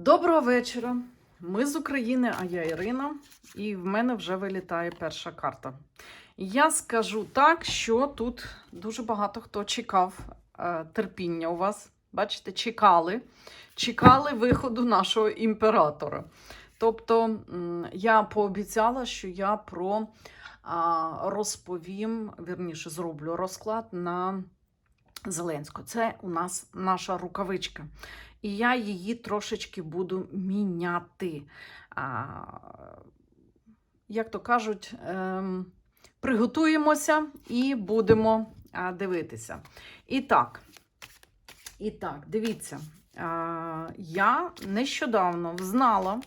Доброго вечора. Ми з України, а я Ірина, і в мене вже вилітає перша карта. Я скажу так, що тут дуже багато хто чекав е, терпіння у вас. Бачите, чекали, чекали виходу нашого імператора. Тобто я пообіцяла, що я про розповім, вірніше, зроблю розклад на Зеленського. Це у нас наша рукавичка. І я її трошечки буду міняти. А, як то кажуть, ем, приготуємося і будемо дивитися. І так, і так, дивіться, я нещодавно знала,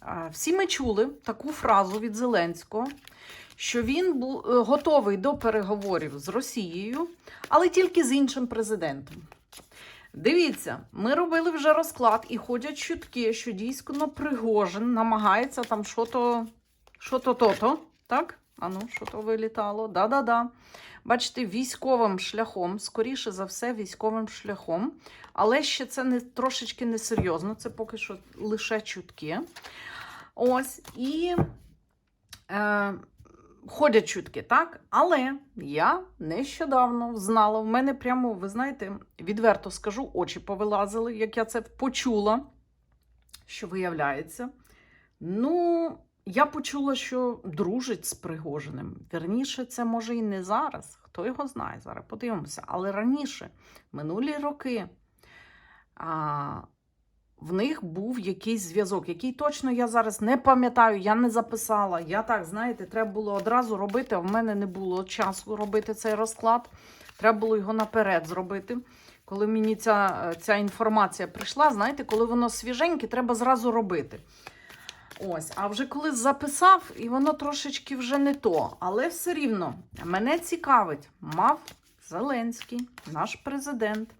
а, всі ми чули таку фразу від Зеленського, що він був е, готовий до переговорів з Росією, але тільки з іншим президентом. Дивіться, ми робили вже розклад і ходять чутки, що дійсно Пригожин намагається там що-то, що-то то-то, так? Ану, що то вилітало? Да-да-да. Бачите, військовим шляхом, скоріше за все, військовим шляхом. Але ще це не трошечки несерйозно, це поки що лише чутки. Ось, і е, ходять чутки, так? Але я нещодавно знала, в мене прямо, ви знаєте, відверто скажу, очі повилазили, як я це почула, що виявляється. Ну, я почула, що дружить з Пригожиним. Вірніше, це може і не зараз. Хто його знає, зараз подивимося. Але раніше, минулі роки, а, в них був якийсь зв'язок, який точно я зараз не пам'ятаю, я не записала. Я так, знаєте, треба було одразу робити, а в мене не було часу робити цей розклад. Треба було його наперед зробити. Коли мені ця, ця інформація прийшла, знаєте, коли воно свіженьке, треба зразу робити. Ось, а вже коли записав, і воно трошечки вже не то. Але все рівно мене цікавить, мав Зеленський, наш президент,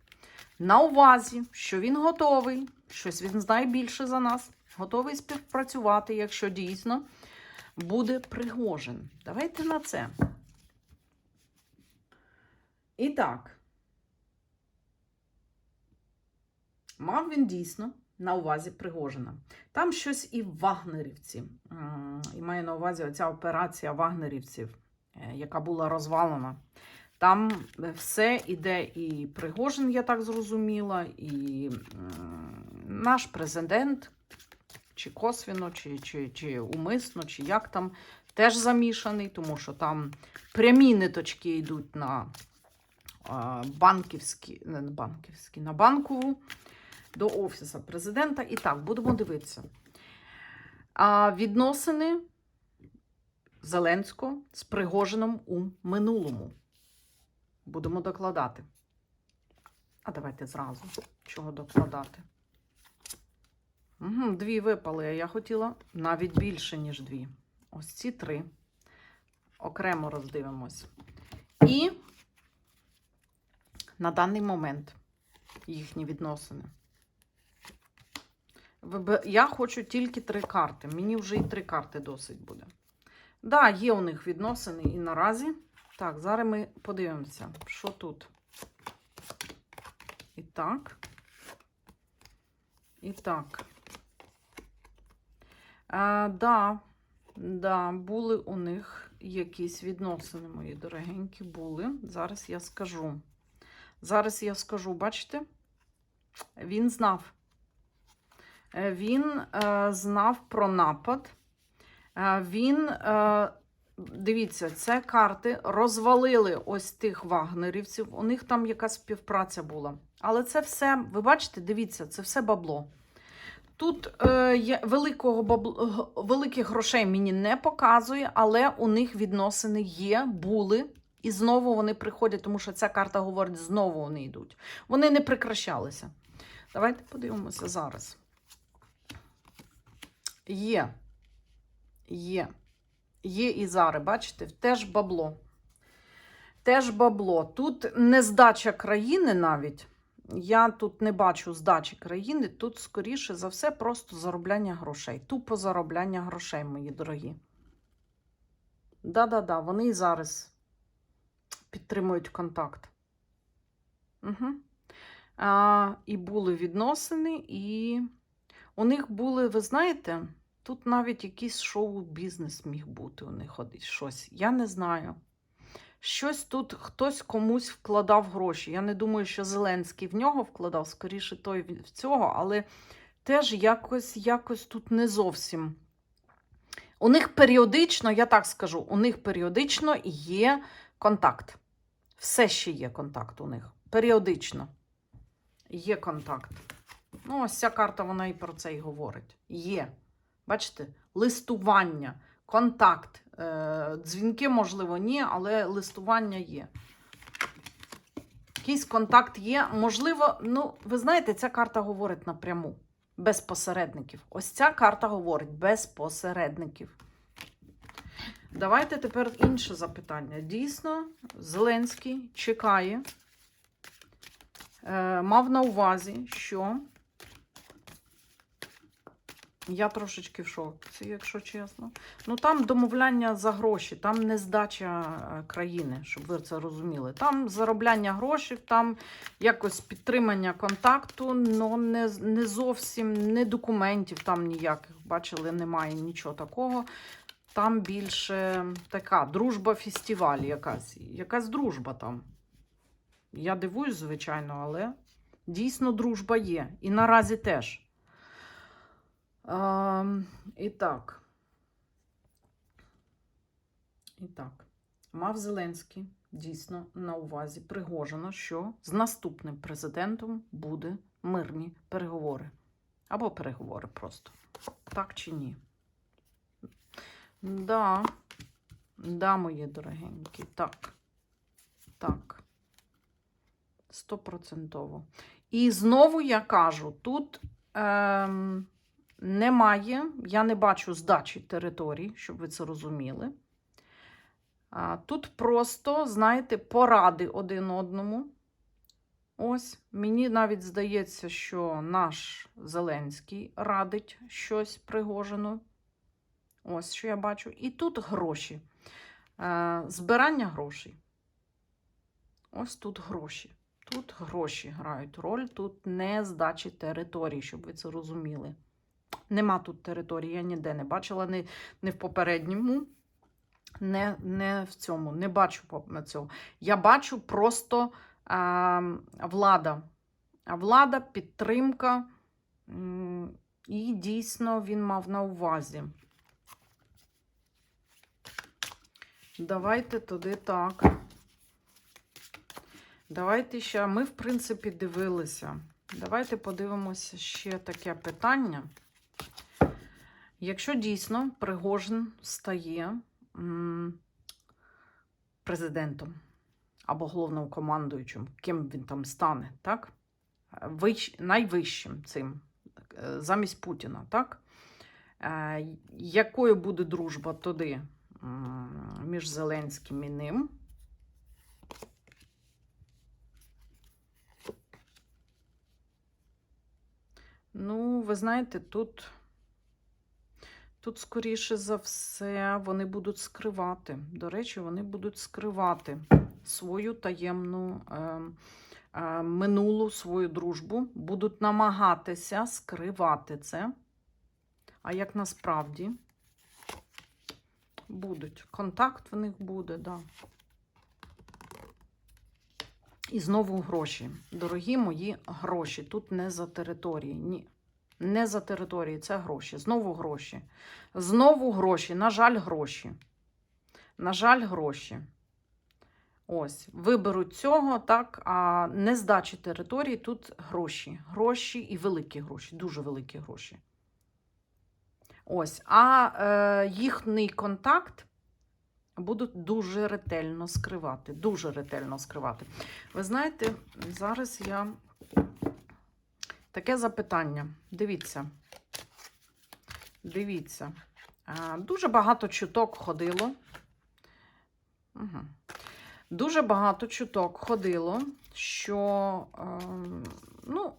на увазі, що він готовий, щось він знає більше за нас, готовий співпрацювати, якщо дійсно буде Пригожин. Давайте на це. І так. Мав він дійсно на увазі Пригожина. Там щось і вагнерівці. І маю на увазі оця операція вагнерівців, е, яка була розвалена. Там все іде і Пригожин, я так зрозуміла, і наш президент, чи косвіно, чи, чи, чи умисно, чи як там, теж замішаний, тому що там прямі ниточки йдуть на банківські, не банківські, на банкову до Офісу президента. І так, будемо дивитися. А відносини Зеленського з Пригожином у минулому. Будемо докладати. А давайте зразу. Чого докладати? Угу, дві випали, а я хотіла навіть більше, ніж дві. Ось ці три. Окремо роздивимось. І на даний момент їхні відносини. Я хочу тільки три карти. Мені вже і три карти досить буде. Так, да, є у них відносини і наразі. Так, зараз ми подивимося, що тут. І так. І так. А, да, да, були у них якісь відносини, мої дорогенькі, були. Зараз я скажу. Зараз я скажу, бачите? Він знав. Е, Він е, знав про напад. Е, він, е, дивіться, це карти розвалили ось тих вагнерівців. У них там якась співпраця була. Але це все, ви бачите, дивіться, це все бабло. Тут е, великого бабл... г- великих грошей мені не показує, але у них відносини є, були. І знову вони приходять, тому що ця карта говорить, знову вони йдуть. Вони не прикращалися. Давайте подивимося зараз. Є. Є. Є і зараз, бачите, теж бабло. Теж бабло. Тут не здача країни навіть. Я тут не бачу здачі країни. Тут, скоріше за все, просто заробляння грошей. Тупо заробляння грошей, мої дорогі. Да-да-да, вони і зараз підтримують контакт. Угу. А, і були відносини, і У них були, ви знаєте, тут навіть якийсь шоу-бізнес міг бути у них от щось. Я не знаю. Щось тут хтось комусь вкладав гроші. Я не думаю, що Зеленський в нього вкладав, скоріше той в цього, але теж якось, якось тут не зовсім. У них періодично, я так скажу, у них періодично є контакт. Все ще є контакт у них. Періодично є контакт. Ну, ось ця карта, вона і про це і говорить. Є. Бачите, листування, контакт. Е, дзвінки, можливо, ні, але листування є. Якийсь контакт є. Можливо, ну, ви знаєте, ця карта говорить напряму, без посередників. Ось ця карта говорить без посередників. Давайте тепер інше запитання. Дійсно, Зеленський чекає, е, мав на увазі, що я трошечки в шоці, якщо чесно. Ну там домовляння за гроші, там не здача е, країни, щоб ви це розуміли. Там заробляння грошей, там якось підтримання контакту, але не, не зовсім не документів там ніяких. Бачили, немає нічого такого. Там більше така дружба фестиваль якась. Якась дружба там. Я дивуюсь, звичайно, але дійсно дружба є. І наразі теж. І так. І так. Мав Зеленський дійсно на увазі Пригожина, що з наступним президентом буде мирні переговори. Або переговори просто. Так чи ні? Да. Да, мої дорогенькі. Так. Так. Стопроцентово. І знову я кажу: тут ем, немає, я не бачу здачі територій, щоб ви це розуміли. Тут просто, знаєте, поради один одному. Ось, мені навіть здається, що наш Зеленський радить щось Пригожину. Ось що я бачу. І тут гроші. Е, збирання грошей. Ось тут гроші. Тут гроші грають роль, тут не здачі території, щоб ви це розуміли. Нема тут території, я ніде не бачила, не, не в попередньому, не, не в цьому. Не бачу по- цього. Я бачу просто а, влада. Влада, підтримка. І дійсно він мав на увазі. Давайте туди так. Давайте ще. Ми, в принципі, дивилися. Давайте подивимося ще таке питання. Якщо дійсно Пригожин стає президентом або головнокомандуючим, ким він там стане, так? Вищ, найвищим цим, е, замість Путіна, так? Е, якою буде дружба туди між Зеленським і ним? Ну, ви знаєте, тут, тут, скоріше за все, вони будуть скривати. До речі, вони будуть скривати свою таємну е, е, минулу свою дружбу, будуть намагатися скривати це. А як насправді будуть. Контакт в них буде, да. І знову гроші. Дорогі мої гроші. Тут не за території. Ні. Не за території, це гроші. Знову гроші. Знову гроші. На жаль, гроші. На жаль, гроші. Ось, виберуть цього, так, а не здачі території, тут гроші. Гроші і великі гроші, дуже великі гроші. Ось, а е, їхній контакт будуть дуже ретельно скривати. Дуже ретельно скривати. Ви знаєте, зараз я таке запитання. Дивіться. Дивіться. Дуже багато чуток ходило. Угу. Дуже багато чуток ходило, що ем, ну,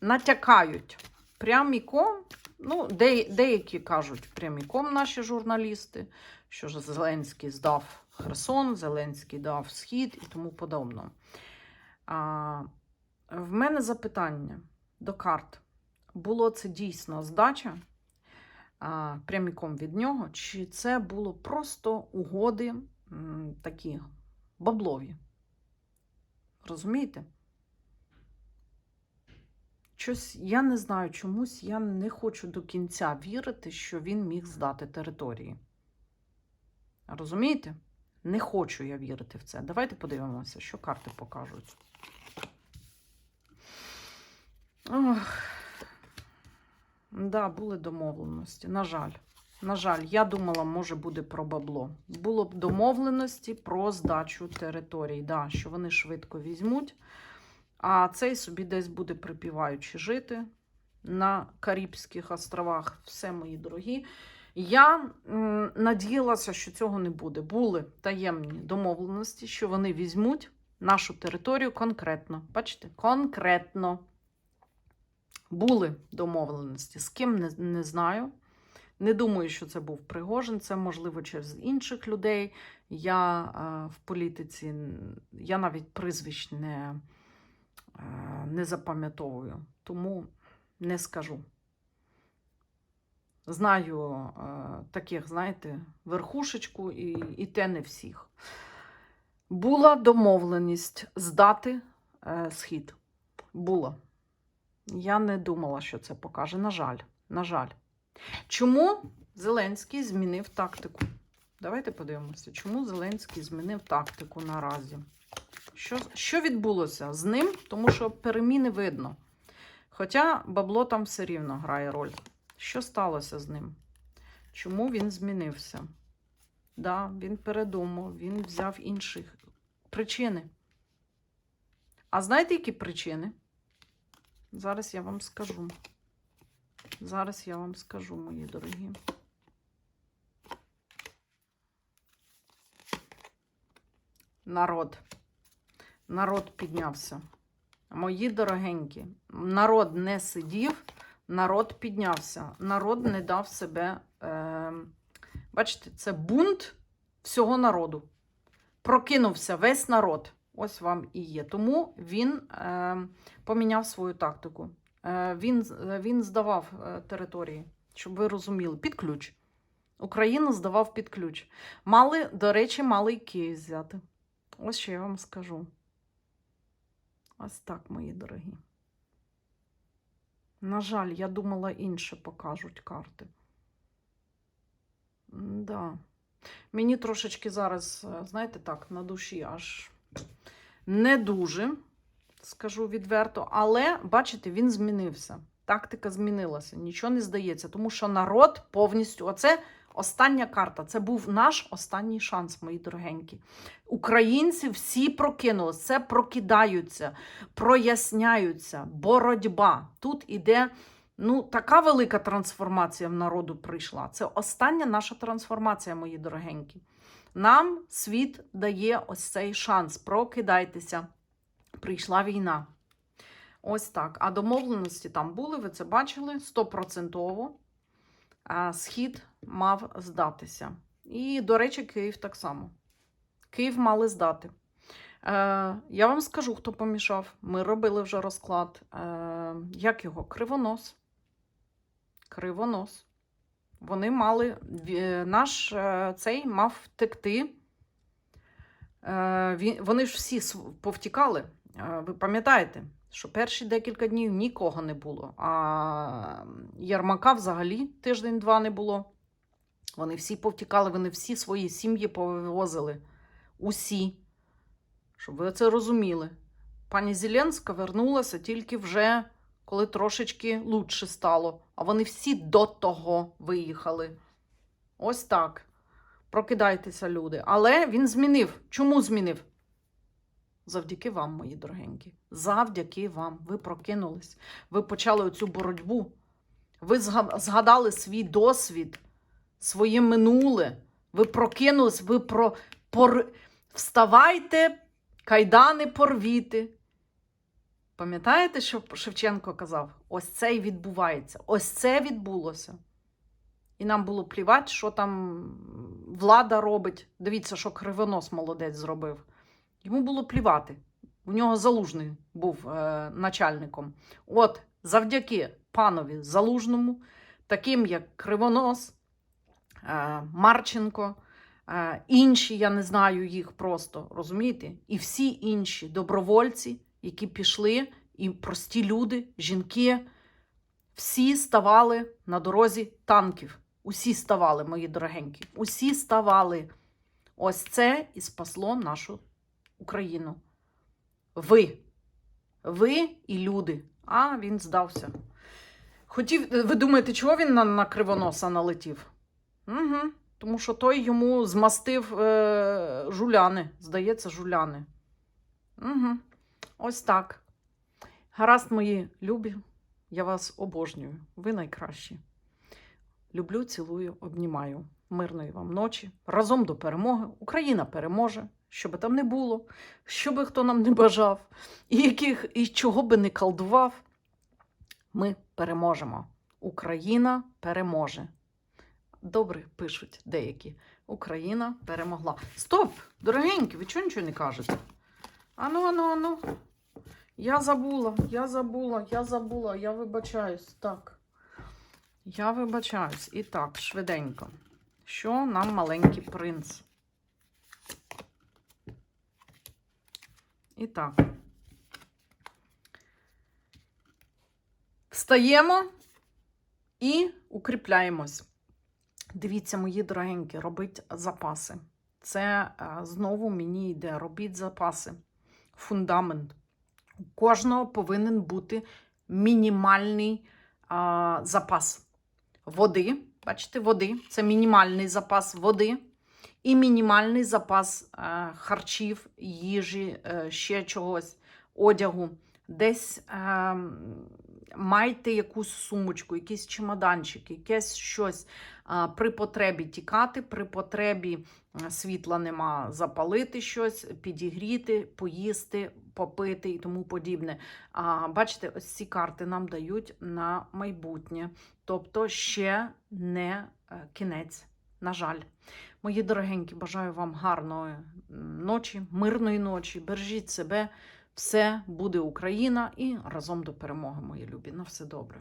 натякають пряміком. Ну, де, деякі кажуть пряміком наші журналісти, що ж Зеленський здав Херсон, Зеленський дав Схід і тому подобно. А, в мене запитання до карт. було це дійсно здача а, прямиком від нього, чи це було просто угоди м, такі баблові. Розумієте? Щось, я не знаю, чомусь я не хочу до кінця вірити, що він міг здати території. Розумієте? Не хочу я вірити в це. Давайте подивимося, що карти покажуть. Ох. Да, були домовленості. На жаль. На жаль, я думала, може буде про бабло. Було б домовленості про здачу територій. Да, що вони швидко візьмуть. А цей собі десь буде припіваючи жити на Карибських островах. Все, мої дорогі. Я надіялася, що цього не буде. Були таємні домовленості, що вони візьмуть нашу територію конкретно. Бачите, конкретно. Були домовленості. З ким не, не знаю. Не думаю, що це був Пригожин, це можливо через інших людей. Я е, в політиці, я навіть прізвищ не, е, не запам'ятовую, тому не скажу. Знаю е, таких, знаєте, верхушечку, і, і те не всіх. Була домовленість здати е, схід. Була. Я не думала, що це покаже. На жаль, на жаль. Чому Зеленський змінив тактику? Давайте подивимося, чому Зеленський змінив тактику наразі. Що, що відбулося з ним? Тому що переміни видно. Хоча бабло там все рівно грає роль. Що сталося з ним? Чому він змінився? Да, він передумав, він взяв інших причини. А знаєте, які причини? Зараз я вам скажу. Зараз я вам скажу, мої дорогі. Народ. Народ піднявся. Мої дорогенькі, народ не сидів, народ піднявся. Народ не дав себе. Е, бачите, це бунт всього народу. Прокинувся весь народ. Ось вам і є. Тому він е, поміняв свою тактику. Е, він, з- він здавав е, території, щоб ви розуміли, під ключ. Україну здавав під ключ. Мали, до речі, мали і Київ взяти. Ось що я вам скажу. Ось так, мої дорогі. На жаль, я думала, інше покажуть карти. Да. Мені трошечки зараз, е, знаєте, так, на душі аж не дуже, скажу відверто, але бачите, він змінився. Тактика змінилася, нічого не здається, тому що народ повністю. Оце остання карта. Це був наш останній шанс, мої дорогенькі. Українці всі прокинулися, це прокидаються, проясняються, боротьба. Тут іде ну, така велика трансформація в народу прийшла. Це остання наша трансформація, мої дорогенькі. Нам світ дає ось цей шанс. Прокидайтеся. Прийшла війна. Ось так. А домовленості там були, ви це бачили, стопроцентово. Схід мав здатися. І, до речі, Київ так само. Київ мали здати. Е, я вам скажу, хто помішав. Ми робили вже розклад. Е, як його? Кривонос. Кривонос. Вони мали. Наш е, цей мав втекти. Е, вони ж всі повтікали. Е, ви пам'ятаєте, що перші декілька днів нікого не було. А Єрмака взагалі тиждень-два не було. Вони всі повтікали, вони всі свої сім'ї повивозили. Усі. Щоб ви це розуміли. Пані Зеленська вернулася тільки вже, коли трошечки лучше стало. А вони всі до того виїхали. Ось так. Прокидайтеся, люди. Але він змінив. Чому змінив? Завдяки вам, мої дорогенькі. Завдяки вам. Ви прокинулись. Ви почали оцю боротьбу. Ви згадали свій досвід, своє минуле. Ви прокинулись, ви про... пор... вставайте, кайдани порвіти. Пам'ятаєте, що Шевченко казав? Ось це і відбувається. Ось це відбулося. І нам було плівати, що там влада робить. Дивіться, що кривонос молодець зробив. Йому було плівати. У нього залужний був е, начальником. От, завдяки панові Залужному, таким як Кривонос, е, Марченко, е, інші, я не знаю їх просто, розумієте? І всі інші добровольці, які пішли, і прості люди, жінки, всі ставали на дорозі танків. Усі ставали, мої дорогенькі. Усі ставали. Ось це і спасло нашу Україну. Ви. Ви і люди. А він здався. Хотів, ви думаєте, чого він на, на кривоноса налетів? Угу. Тому що той йому змастив е, жуляни. Здається, жуляни. Угу. Ось так. Гаразд, мої любі. Я вас обожнюю. Ви найкращі. Люблю, цілую, обнімаю. Мирної вам ночі. Разом до перемоги. Україна переможе, що би там не було, що би хто нам не бажав, і, яких, і чого би не колдував. Ми переможемо. Україна переможе. Добре пишуть деякі. Україна перемогла. Стоп! Дорогенькі, ви чого нічого не кажете? Ану, ану, ану. Я забула, я забула, я забула, я вибачаюсь. Так. Я вибачаюсь. І так, швиденько. Що нам маленький принц? І так. Встаємо і укріпляємось. Дивіться, мої дорогенькі, робіть запаси. Це е, знову мені йде. Робіть запаси. Фундамент. У кожного повинен бути мінімальний а, запас води. Бачите, води це мінімальний запас води. І мінімальний запас е, харчів, їжі, е, ще чогось, одягу. Десь е, майте якусь сумочку, якийсь чемоданчик, якесь щось е, при потребі тікати, при потребі світла нема, запалити щось, підігріти, поїсти, попити і тому подібне. А, бачите, ось ці карти нам дають на майбутнє. Тобто ще не е, кінець, на жаль. Мої дорогенькі, бажаю вам гарної ночі, мирної ночі. Бережіть себе. Все буде Україна і разом до перемоги, мої любі. На все добре.